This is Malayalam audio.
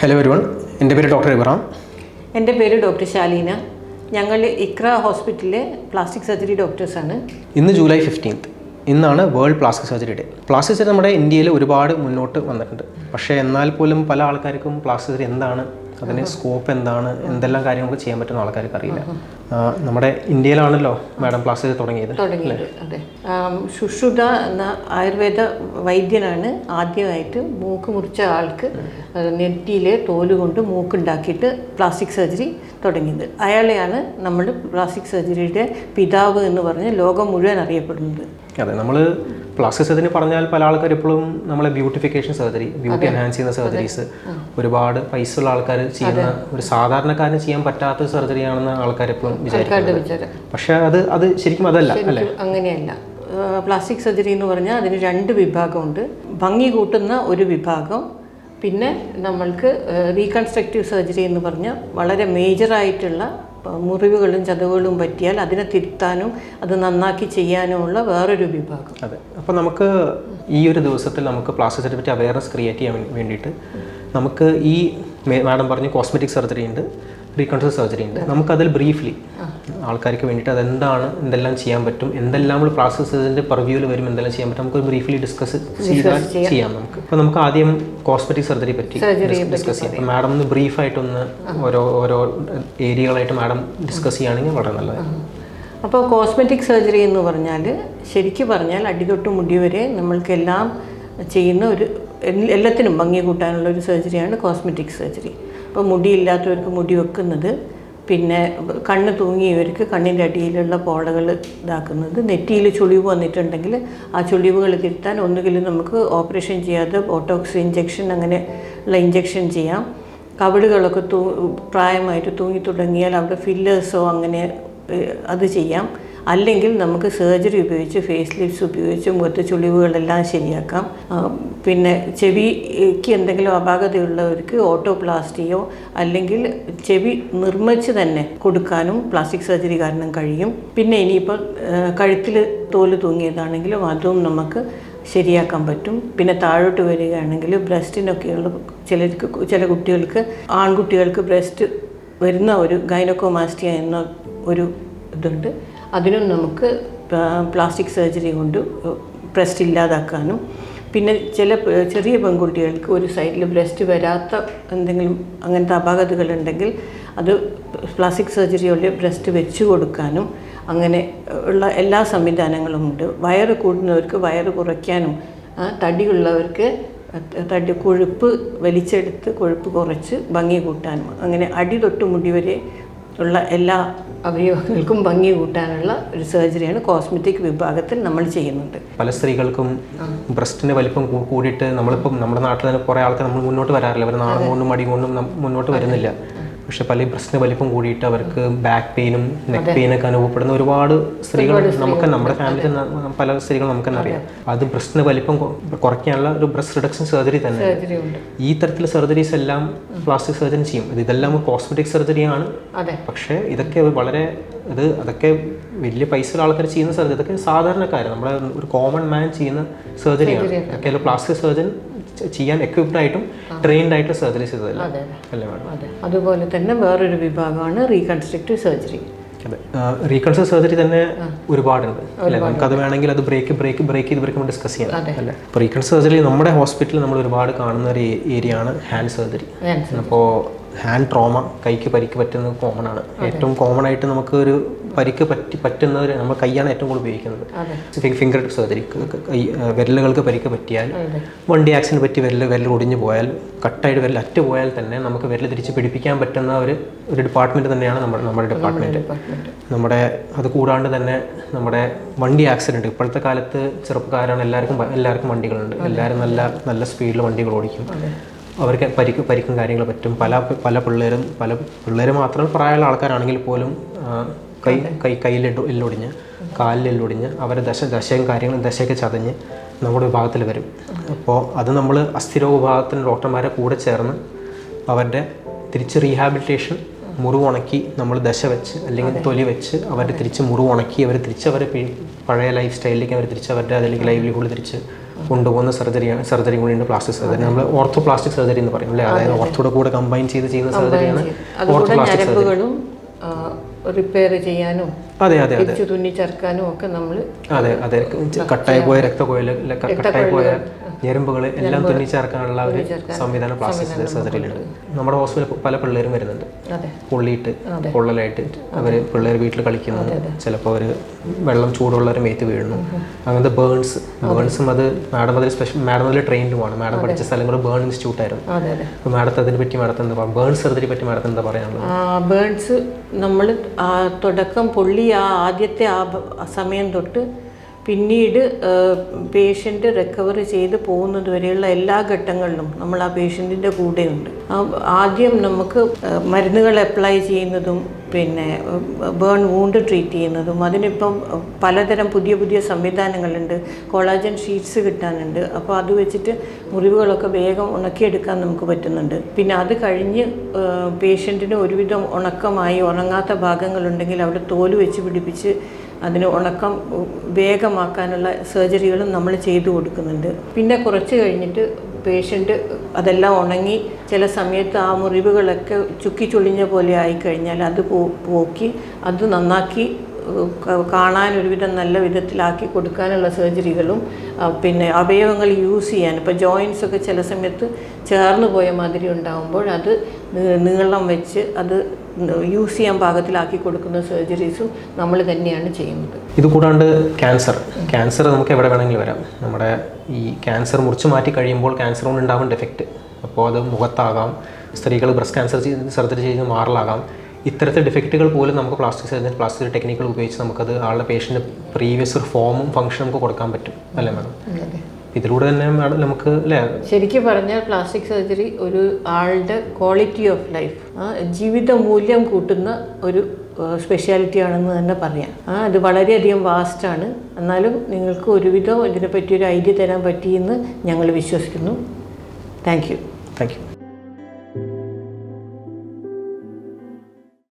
ഹലോ എവരിവൺ എന്റെ പേര് ഡോക്ടർ ഇബ്രാം എന്റെ പേര് ഡോക്ടർ ശാലീന. ഞങ്ങൾ ഇക്ര ഹോസ്പിറ്റലിലെ പ്ലാസ്റ്റിക് സർജറി ഡോക്ടേഴ്സാണ് ഇന്ന് ജൂലൈ ഫിഫ്റ്റീൻത്ത് ഇന്നാണ് world plastic surgery day. Plastic surgery നമ്മുടെ ഇന്ത്യയിൽ ഒരുപാട് മുന്നോട്ട് വന്നിട്ടുണ്ട്. പക്ഷേ എന്നാൽ പോലും പല ആൾക്കാർക്കും പ്ലാസ്റ്റിക് സർജറി എന്താണ് അതിന് സ്കോപ്പ് എന്താണ് എന്തെല്ലാം കാര്യം നമുക്ക് ചെയ്യാൻ പറ്റുന്ന ആൾക്കാർക്ക് അറിയില്ല. നമ്മുടെ ഇന്ത്യയിലാണല്ലോ മാഡം പ്ലാസ്റ്റിക് സർജറി തുടങ്ങിയത് തുടങ്ങിയത് അതെ. ആം, എന്ന ആയുർവേദ വൈദ്യനാണ് ആദ്യമായിട്ട് മൂക്ക് മുറിച്ച ആൾക്ക് നെറ്റിയിലെ തോൽ കൊണ്ട് മൂക്കുണ്ടാക്കിയിട്ട് പ്ലാസ്റ്റിക് സർജറി തുടങ്ങിയത്. അയാളെയാണ് നമ്മുടെ പ്ലാസ്റ്റിക് സർജറിയുടെ പിതാവ് എന്ന് പറഞ്ഞ് ലോകം മുഴുവൻ അറിയപ്പെടുന്നത്. അതെ നമ്മൾ പ്ലാസ്റ്റിക് സർജറി പറഞ്ഞാൽ പല ആൾക്കാർ ഇപ്പോഴും നമ്മളെ ബ്യൂട്ടിഫിക്കേഷൻ സർജറി ബ്യൂട്ടി എൻഹാൻസ് ചെയ്യുന്ന സർജറീസ് ഒരുപാട് പൈസ ഉള്ള ആൾക്കാർ ചെയ്യുന്ന ഒരു സാധാരണക്കാരന് ചെയ്യാൻ പറ്റാത്ത സർജറി ആണെന്ന് ആൾക്കാർ എപ്പോഴും വിചാരിക്കുന്നത് പക്ഷെ അത് അത് ശരിക്കും അതല്ല അല്ലേ? അങ്ങനെയല്ല. പ്ലാസ്റ്റിക് സർജറി എന്ന് പറഞ്ഞാൽ അതിന് രണ്ട് വിഭാഗമുണ്ട്. ഭംഗി കൂട്ടുന്ന ഒരു വിഭാഗം പിന്നെ നമ്മൾക്ക് റീകൺസ്ട്രക്റ്റീവ് സർജറി എന്ന് പറഞ്ഞാൽ വളരെ മേജറായിട്ടുള്ള മുറിവുകളും ചതവുകളും പറ്റിയാൽ അതിനെ തിരുത്താനും അത് നന്നാക്കി ചെയ്യാനുമുള്ള വേറൊരു വിഭാഗം. അതെ. അപ്പോൾ നമുക്ക് ഈ ഒരു ദിവസത്തിൽ നമുക്ക് പ്ലാസ്റ്റിക് പറ്റി അവയർനെസ് ക്രിയേറ്റ് ചെയ്യാൻ വേണ്ടിയിട്ട് നമുക്ക് ഈ മാഡം പറഞ്ഞ കോസ്മെറ്റിക് സർജറി ഉണ്ട്. റീകൺസ്ട്രക്ട് സർജറി ഉണ്ട്. നമുക്കതിൽ ബ്രീഫ്ലി ആൾക്കാർക്ക് വേണ്ടിയിട്ട് അതെന്താണ് എന്തെല്ലാം ചെയ്യാൻ പറ്റും എന്തെല്ലാം നമ്മൾ പ്ലാസ്റ്റിക് സർജറിന്റെ പെർവ്യൂവിൽ വരും എന്തെല്ലാം ചെയ്യാൻ പറ്റും നമുക്ക് ബ്രീഫ്ലി ഡിസ്കസ് ചെയ്താൽ ചെയ്യാം. നമുക്ക്. അപ്പോൾ നമുക്ക് ആദ്യം കോസ്മെറ്റിക് സർജറി പറ്റി ഡിസ്കസ് ചെയ്യാം. അപ്പോൾ മാഡം ഒന്ന് ബ്രീഫായിട്ടൊന്ന് ഓരോ ഓരോ ഏരിയകളായിട്ട് മാഡം ഡിസ്കസ് ചെയ്യുകയാണെങ്കിൽ വളരെ നല്ലതാണ് അപ്പോൾ കോസ്മെറ്റിക് സർജറി എന്ന് പറഞ്ഞാൽ ശരിക്കും പറഞ്ഞാൽ അടിതൊട്ട് മുടി വരെ നമ്മൾക്കെല്ലാം ചെയ്യുന്ന ഒരു എല്ലാത്തിനും ഭംഗി കൂട്ടാനുള്ള ഒരു സർജറിയാണ് കോസ്മെറ്റിക് സർജറി അപ്പോൾ മുടിയില്ലാത്തവർക്ക് മുടി വെക്കുന്നത് പിന്നെ കണ്ണ് തൂങ്ങിയവർക്ക് കണ്ണിന്റെ അടിയിലുള്ള പോളകൾ ഇതാക്കുന്നത് നെറ്റിയിൽ ചുളിവ് വന്നിട്ടുണ്ടെങ്കിൽ ആ ചുളിവുകൾ തിരുത്താൻ ഒന്നുകിൽ നമുക്ക് ഓപ്പറേഷൻ ചെയ്യാതെ ബോട്ടോക്സ് ഇഞ്ചെക്ഷൻ അങ്ങനെ ഉള്ള ഇഞ്ചെക്ഷൻ ചെയ്യാം. കവിളുകളൊക്കെ തൂ പ്രായമായിട്ട് തൂങ്ങി തുടങ്ങിയാൽ അവിടെ ഫില്ലേഴ്സോ അങ്ങനെ അത് ചെയ്യാം. അല്ലെങ്കിൽ നമുക്ക് സർജറി ഉപയോഗിച്ച് ഫേസ് ലിഫ്റ്റ്സ് ഉപയോഗിച്ച് മുഖത്തെ ചുളിവുകളെല്ലാം ശരിയാക്കാം. പിന്നെ ചെവിക്ക് എന്തെങ്കിലും അപാകതയുള്ളവർക്ക് ഓട്ടോപ്ലാസ്റ്റിയോ അല്ലെങ്കിൽ ചെവി നിർമ്മിച്ച് തന്നെ കൊടുക്കാനും പ്ലാസ്റ്റിക് സർജറി കാരണം കഴിയും. പിന്നെ ഇനിയിപ്പോൾ കഴുത്തിൽ തോൽ തൂങ്ങിയതാണെങ്കിലും അതും നമുക്ക് ശരിയാക്കാൻ പറ്റും. പിന്നെ താഴോട്ട് വരികയാണെങ്കിൽ ബ്രസ്റ്റിനൊക്കെയുള്ള ചിലർക്ക് ചില കുട്ടികൾക്ക് ആൺകുട്ടികൾക്ക് ബ്രസ്റ്റ് വരുന്ന ഒരു ഗൈനക്കോമാസ്റ്റിയ എന്ന ഒരു ഇതുണ്ട്. അതിനും നമുക്ക് പ്ലാസ്റ്റിക് സർജറി കൊണ്ട് ബ്രസ്റ്റ് ഇല്ലാതാക്കാനും പിന്നെ ചില ചെറിയ പെൺകുട്ടികൾക്ക് ഒരു സൈഡിൽ ബ്രസ്റ്റ് വരാത്ത എന്തെങ്കിലും അങ്ങനത്തെ അപാകതകളുണ്ടെങ്കിൽ അത് പ്ലാസ്റ്റിക് സർജറിയോടെ ബ്രസ്റ്റ് വെച്ച് കൊടുക്കാനും അങ്ങനെ ഉള്ള എല്ലാ സംവിധാനങ്ങളും ഉണ്ട്. വയറ് കൂടുന്നവർക്ക് വയറ് കുറയ്ക്കാനും തടിയുള്ളവർക്ക് തടി കൊഴുപ്പ് വലിച്ചെടുത്ത് കൊഴുപ്പ് കുറച്ച് ഭംഗി കൂട്ടാനും അങ്ങനെ അടി തൊട്ട് മുടി വരെ ഉള്ള എല്ലാ അവയവങ്ങൾക്കും ഭംഗി കൂട്ടാനുള്ള ഒരു സർജറിയാണ് കോസ്മെറ്റിക് വിഭാഗത്തിൽ നമ്മൾ ചെയ്യുന്നുണ്ട്. പല സ്ത്രീകൾക്കും ബ്രസ്റ്റിന്റെ വലിപ്പം കൂടിയിട്ട് നമ്മളിപ്പം നമ്മുടെ നാട്ടിൽ തന്നെ കുറേ ആൾക്കാർ നമ്മൾ മുന്നോട്ട് വരാറില്ല. അവർ നാണം കൊണ്ടും മടി കൊണ്ടും മുന്നോട്ട് വരുന്നില്ല. പക്ഷെ പല പ്രശ്ന വലിപ്പം കൂടിയിട്ട് അവർക്ക് ബാക്ക് പെയിനും നെക്ക് പെയിനൊക്കെ അനുഭവപ്പെടുന്ന ഒരുപാട് സ്ത്രീകൾ നമുക്ക് നമ്മുടെ ഫാമിലി പല സ്ത്രീകൾ നമുക്ക് അറിയാം. അത്. പ്രശ്ന വലിപ്പം കുറയ്ക്കാനുള്ള ഒരു ബ്രസ്റ്റ് റിഡക്ഷൻ സർജറി തന്നെ. ഈ തരത്തിലുള്ള സർജറീസ് എല്ലാം പ്ലാസ്റ്റിക് സർജറി ചെയ്യും. ഇത് ഇതെല്ലാം കോസ്മെറ്റിക് സർജറിയാണ് പക്ഷേ ഇതൊക്കെ വളരെ ഇത് അതൊക്കെ വലിയ പൈസ ഉള്ള ആൾക്കാർ ചെയ്യുന്ന സർജറി ഇതൊക്കെ സാധാരണക്കാർ നമ്മളെ ഒരു കോമൺ മാൻ ചെയ്യുന്ന സർജറിയാണ് അതൊക്കെ പ്ലാസ്റ്റിക് സർജൻ ചെയ്യാൻ എക്വിപ്ഡ് ആയിട്ടും ട്രെയിൻഡ് ആയിട്ട് സർജറി ചെയ്തതല്ല? അല്ലേ മാഡം അതെ. അതുപോലെ തന്നെ വേറൊരു വിഭാഗമാണ് റീകൺസ്ട്രക്റ്റീവ് സർജറി അതെ. റീകൺസർ സർജറി തന്നെ ഒരുപാടുണ്ട്. അല്ലേ? അത് വേണമെങ്കിൽ അത് ബ്രേക്ക് ബ്രേക്ക് ബ്രേക്ക് ചെയ്ത് ബ്രേക്ക് ഡിസ്കസ് ചെയ്യാം. അല്ലേ? അപ്പോൾ റീകൺസർ സർജറി നമ്മുടെ ഹോസ്പിറ്റലിൽ നമ്മൾ ഒരുപാട് കാണുന്ന ഒരു ഏരിയ ആണ് ഹാൻഡ് സർജറി അപ്പോൾ ഹാൻഡ് ട്രോമ കൈക്ക് പരിക്ക് പറ്റുന്നത് കോമൺ ആണ്. ഏറ്റവും കോമൺ ആയിട്ട് നമുക്ക് ഒരു പരിക്ക് പറ്റി പറ്റുന്നവർ നമ്മൾ കൈയാണ് ഏറ്റവും കൂടുതൽ ഉപയോഗിക്കുന്നത്. ഫിംഗർ സർജറി കൈ വിരലുകൾക്ക് പരിക്ക് പറ്റിയാൽ വണ്ടി ആക്സിഡന്റ് പറ്റി വിരൽ വിരൽ ഒടിഞ്ഞു പോയാൽ കട്ടായിട്ട് വിരൽ അറ്റ് പോയാൽ തന്നെ നമുക്ക് വിരൽ തിരിച്ച് പിടിപ്പിക്കാൻ പറ്റുന്ന ഒരു ഒരു ഡിപ്പാർട്ട്മെന്റ് തന്നെയാണ് നമ്മുടെ നമ്മുടെ ഡിപ്പാർട്ട്മെന്റ് ഡിപ്പാർട്ട്മെന്റ് നമ്മുടെ അത് കൂടാണ്ട് തന്നെ നമ്മുടെ വണ്ടി ആക്സിഡന്റ് ഇപ്പോഴത്തെ കാലത്ത് ചെറുപ്പക്കാരാണ് എല്ലാവർക്കും എല്ലാവർക്കും വണ്ടികളുണ്ട്. എല്ലാവരും നല്ല നല്ല സ്പീഡിൽ വണ്ടികൾ ഓടിക്കും. അവർക്ക് പരിക്ക് പരിക്കും കാര്യങ്ങൾ പറ്റും. പല പല പിള്ളേരും പല പിള്ളേർ മാത്രം പ്രായമുള്ള ആൾക്കാരാണെങ്കിൽ പോലും കൈ കൈ കയ്യിൽ എല്ലൊടിഞ്ഞ് കാലിൽ എല്ലൊടിഞ്ഞ് അവരെ ദശ ദശയും കാര്യങ്ങളും ദശയൊക്കെ ചതഞ്ഞ് നമ്മുടെ വിഭാഗത്തിൽ വരും. അപ്പോൾ അത് നമ്മൾ അസ്ഥിരോഗ വിഭാഗത്തിന് ഡോക്ടർമാരെ കൂടെ ചേർന്ന് അവരുടെ തിരിച്ച് റീഹാബിലിറ്റേഷൻ മുറിവുണക്കി നമ്മൾ ദശ വെച്ച് അല്ലെങ്കിൽ തൊലി വെച്ച് അവരെ തിരിച്ച് മുറിവുണക്കി അവർ തിരിച്ച് അവരെ പഴയ ലൈഫ് സ്റ്റൈലിലേക്ക് അവർ തിരിച്ച് അവരുടെ അതിലേക്ക് ലൈവ്ലിഹുഡ് തിരിച്ച് കൊണ്ടുപോകുന്ന സർജറിയാണ് സർജറി കൂടിയുണ്ട് പ്ലാസ്റ്റിക് സർജറി നമ്മൾ ഓർത്തോ പ്ലാസ്റ്റിക് സർജറി എന്ന് പറയും അല്ലേ? അതായത് ഓർത്തോടെ കൂടെ കമ്പൈൻ ചെയ്ത് ചെയ്യുന്ന സർജറിയാണ് ഓർത്തോ പ്ലാസ്റ്റിക് സർജറി റിപ്പയർ ചെയ്യാനും അതെ അതെ അതെ. തുന്നി ചേർക്കാനും ഒക്കെ നമ്മൾ അതെ അതെ. കട്ടായി പോയ രക്തകോയിൽ കട്ടായി പോയ ഞെരുമ്പുകൾ എല്ലാം തുന്നി ചേർക്കാനുള്ള ഒരു സംവിധാനം പ്ലാസ്റ്റിക് സർജറിയിലുണ്ട് നമ്മുടെ ഹോസ്പിറ്റലിൽ പല പിള്ളേരും വരുന്നുണ്ട്. പൊള്ളിയിട്ട് പൊള്ളലായിട്ട് അവർ പിള്ളേർ വീട്ടിൽ കളിക്കുന്നു. ചിലപ്പോൾ അവർ വെള്ളം ചൂടുള്ളവരെ മേത്ത് വീഴുന്നു. അങ്ങനത്തെ ബേൺസ് ബേൺസും അത് മാഡം അതിൽ സ്പെഷ്യൽ മാഡം അതിൽ ട്രെയിൻഡുമാണ്. മാഡം പഠിച്ച സ്ഥലങ്ങൾ ബേൺ ഇൻസ്റ്റിറ്റ്യൂട്ട് ആയിരുന്നു അപ്പോൾ മാഡത്തെ അതിനെ പറ്റി മാഡത്തിന് എന്താ പറയുക? ബേൺ സർജറി പറ്റി മാഡത്തിന് എന്താ പറയാനുള്ളത്? ബേൺസ് നമ്മൾ തുടക്കം പൊള്ളി ആ ആദ്യത്തെ ആ സമയം തൊട്ട് പിന്നീട് പേഷ്യന്റ് റിക്കവറി ചെയ്ത് പോകുന്നത് വരെയുള്ള എല്ലാ ഘട്ടങ്ങളിലും നമ്മൾ ആ പേഷ്യന്റിന്റെ കൂടെയുണ്ട്. ആദ്യം നമുക്ക് മരുന്നുകൾ അപ്ലൈ ചെയ്യുന്നതും പിന്നെ ബേൺ വൂണ്ട് ട്രീറ്റ് ചെയ്യുന്നതും അതിനിപ്പം പലതരം പുതിയ പുതിയ സംവിധാനങ്ങളുണ്ട്. കൊളാജൻ ഷീറ്റ്സ് കിട്ടാനുണ്ട്. അപ്പോൾ അത് വെച്ചിട്ട് മുറിവുകളൊക്കെ വേഗം ഉണക്കിയെടുക്കാൻ നമുക്ക് പറ്റുന്നുണ്ട്. പിന്നെ അത് കഴിഞ്ഞ് പേഷ്യന്റിന് ഒരുവിധം ഉണക്കമായി ഉണങ്ങാത്ത ഭാഗങ്ങളുണ്ടെങ്കിൽ അവിടെ തോൽ വെച്ച് പിടിപ്പിച്ച് അതിന് ഉണക്കം വേഗമാക്കാനുള്ള സർജറികളും നമ്മൾ ചെയ്തു കൊടുക്കുന്നുണ്ട്. പിന്നെ കുറച്ച് കഴിഞ്ഞിട്ട് പേഷ്യന്റ് അതെല്ലാം ഉണങ്ങി ചില സമയത്ത് ആ മുറിവുകളൊക്കെ ചുക്കി ചുളിഞ്ഞ പോലെ ആയിക്കഴിഞ്ഞാൽ അത് പോക്കി അത് നന്നാക്കി കാണാൻ ഒരുവിധം നല്ല വിധത്തിലാക്കി കൊടുക്കാനുള്ള സർജറികളും പിന്നെ അവയവങ്ങൾ യൂസ് ചെയ്യാൻ. ഇപ്പോൾ ജോയിൻസ് ഒക്കെ ചില സമയത്ത് ചേർന്ന് പോയ മാതിരി ഉണ്ടാകുമ്പോൾ അത് നീളം വെച്ച് അത് യൂസ് ചെയ്യാൻ പാകത്തിലാക്കി കൊടുക്കുന്ന സർജറീസും നമ്മൾ തന്നെയാണ് ചെയ്യുന്നത്. ഇത് കൂടാണ്ട് ക്യാൻസർ ക്യാൻസർ നമുക്ക് എവിടെ വേണമെങ്കിലും വരാം. നമ്മുടെ ഈ ക്യാൻസർ മുറിച്ച് മാറ്റി കഴിയുമ്പോൾ ക്യാൻസർ കൊണ്ട് ഉണ്ടാകും ഡിഫക്റ്റ് അപ്പോൾ അത് മുഖത്താകാം സ്ത്രീകൾ ബ്രസ്റ്റ് ക്യാൻസർ സർജറി ചെയ്ത് മാറലാകാം. ഇത്തരത്തിൽ ഡിഫക്റ്റുകൾ പോലും നമുക്ക് പ്ലാസ്റ്റിക് സർജറി പ്ലാസ്റ്റിക് ടെക്നിക്കുകൾ ഉപയോഗിച്ച് നമുക്കത് ആളുടെ പേഷ്യന്റ് പ്രീവിയസ് ഒരു ഫോമും ഫംഗ്ഷനും നമുക്ക് കൊടുക്കാൻ പറ്റും. അല്ലേ മാഡം ഇതിലൂടെ തന്നെ മാഡം നമുക്ക് അല്ലേ? ശരിക്കും പറഞ്ഞാൽ പ്ലാസ്റ്റിക് സർജറി ഒരു ആളുടെ ക്വാളിറ്റി ഓഫ് ലൈഫ് ജീവിത മൂല്യം കൂട്ടുന്ന ഒരു സ്പെഷ്യാലിറ്റി ആണെന്ന് തന്നെ പറയാം. ആ അത് വളരെയധികം വാസ്റ്റാണ് എന്നാലും നിങ്ങൾക്ക് ഒരുവിധം ഇതിനെപ്പറ്റി ഒരു ഐഡിയ തരാൻ പറ്റിയെന്ന് ഞങ്ങൾ വിശ്വസിക്കുന്നു. Thank you thank you